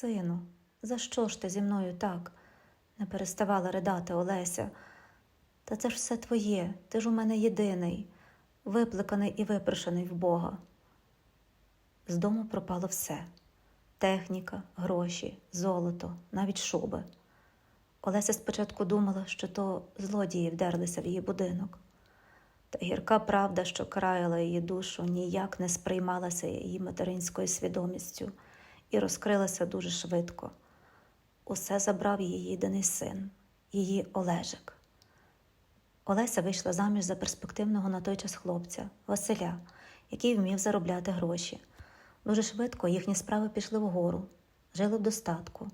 Сину, за що ж ти зі мною так? не переставала ридати Олеся. Та це ж все твоє, ти ж у мене єдиний, випликаний і випрошений в Бога. З дому пропало все техніка, гроші, золото, навіть шуби. Олеся спочатку думала, що то злодії вдерлися в її будинок. Та гірка правда, що краяла її душу, ніяк не сприймалася її материнською свідомістю і розкрилася дуже швидко. Усе забрав її єдиний син, її Олежик. Олеся вийшла заміж за перспективного на той час хлопця Василя, який вмів заробляти гроші. Дуже швидко їхні справи пішли вгору, жили в достатку.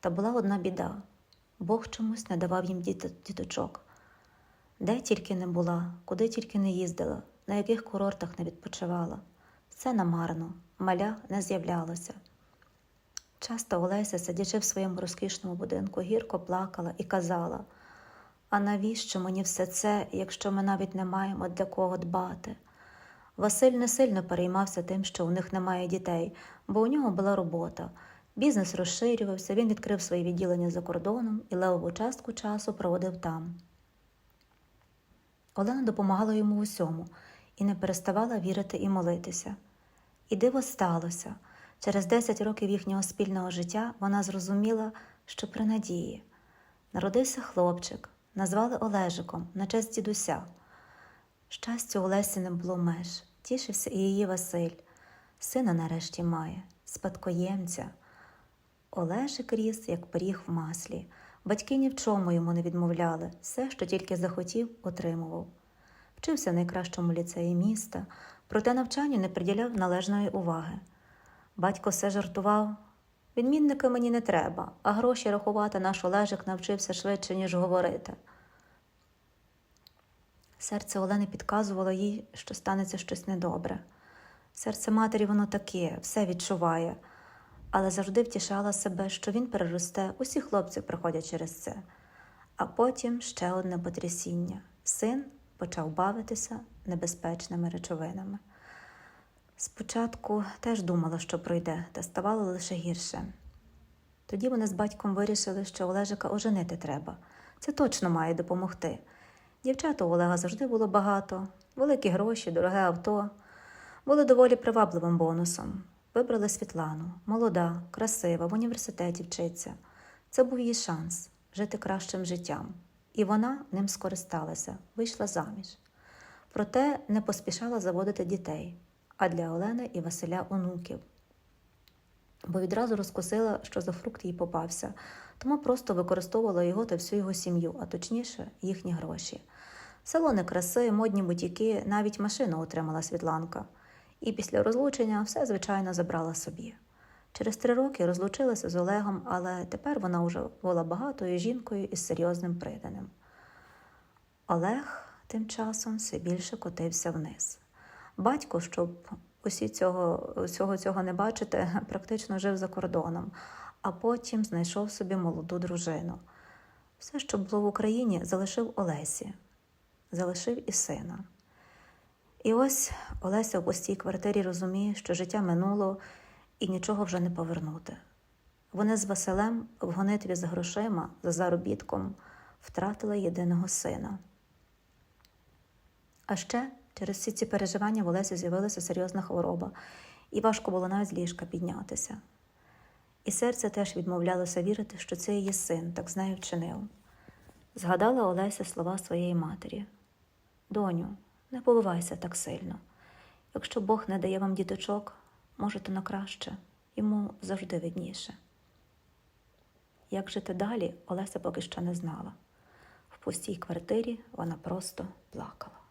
Та була одна біда Бог чомусь не давав їм діточок. Де тільки не була, куди тільки не їздила, на яких курортах не відпочивала. Все намарно, маля не з'являлося. Часто Олеся, сидячи в своєму розкішному будинку, гірко плакала і казала: А навіщо мені все це, якщо ми навіть не маємо для кого дбати? Василь не сильно переймався тим, що у них немає дітей, бо у нього була робота. Бізнес розширювався, він відкрив свої відділення за кордоном і левову частку часу проводив там. Олена допомагала йому в усьому і не переставала вірити і молитися. І диво сталося. Через 10 років їхнього спільного життя вона зрозуміла, що при надії. Народився хлопчик, назвали Олежиком на честь дідуся. Щастю, Олесі не було меж, тішився і її Василь. Сина нарешті має, спадкоємця. Олежик ріс, як пиріг в маслі. Батьки ні в чому йому не відмовляли, все, що тільки захотів, отримував. Вчився в найкращому ліцеї міста, проте навчанню не приділяв належної уваги. Батько все жартував. Відмінника мені не треба, а гроші рахувати наш Олежик навчився швидше, ніж говорити. Серце Олени підказувало їй, що станеться щось недобре. Серце матері воно таке, все відчуває, але завжди втішала себе, що він переросте, усі хлопці проходять через це. А потім ще одне потрясіння. Син почав бавитися небезпечними речовинами. Спочатку теж думала, що пройде, та ставало лише гірше. Тоді вони з батьком вирішили, що Олежика оженити треба. Це точно має допомогти. Дівчат у Олега завжди було багато, великі гроші, дороге авто. Були доволі привабливим бонусом. Вибрали Світлану, молода, красива, в університеті вчиться. Це був її шанс жити кращим життям. І вона ним скористалася, вийшла заміж. Проте не поспішала заводити дітей, а для Олени і Василя онуків. Бо відразу розкусила, що за фрукт їй попався, тому просто використовувала його та всю його сім'ю, а точніше, їхні гроші. Салони краси, модні бутіки, навіть машину отримала Світланка. І після розлучення все, звичайно, забрала собі. Через три роки розлучилася з Олегом, але тепер вона вже була багатою жінкою із серйозним приданим. Олег тим часом все більше котився вниз. Батько, щоб усі цього, усього цього не бачити, практично жив за кордоном, а потім знайшов собі молоду дружину. Все, що було в Україні, залишив Олесі, залишив і сина. І ось Олеся в пустій квартирі розуміє, що життя минуло і нічого вже не повернути. Вони з Василем в гонитві за грошима, за заробітком втратили єдиного сина. А ще через всі ці переживання в Олесі з'явилася серйозна хвороба, і важко було навіть з ліжка піднятися. І серце теж відмовлялося вірити, що це її син так з нею вчинив. Згадала Олеся слова своєї матері: Доню, не побивайся так сильно. Якщо Бог не дає вам діточок, може, то на краще, йому завжди видніше. Як жити далі, Олеся поки що не знала. В пустій квартирі вона просто плакала.